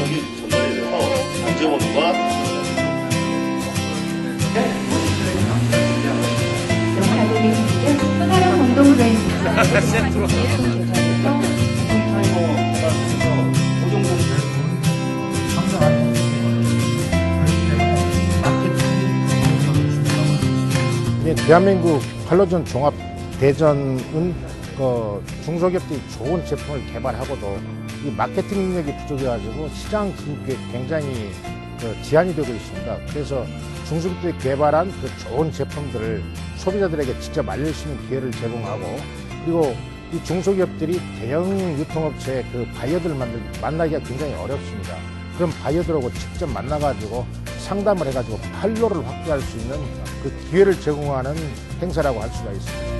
여기 전달이 돼서 이 대한민국 팔로전 종합 대전은 그 중소기업들이 좋은 제품을 개발하고도 이 마케팅 능력이 부족해가지고 시장 진입에 굉장히 그 제한이 되고 있습니다. 그래서 중소기업들이 개발한 그 좋은 제품들을 소비자들에게 직접 알릴 수 있는 기회를 제공하고 그리고 이 중소기업들이 대형 유통업체의 그 바이어들을 만들, 만나기가 굉장히 어렵습니다. 그럼 바이어들하고 직접 만나가지고 상담을 해가지고 판로를 확대할 수 있는 그 기회를 제공하는 행사라고 할 수가 있습니다.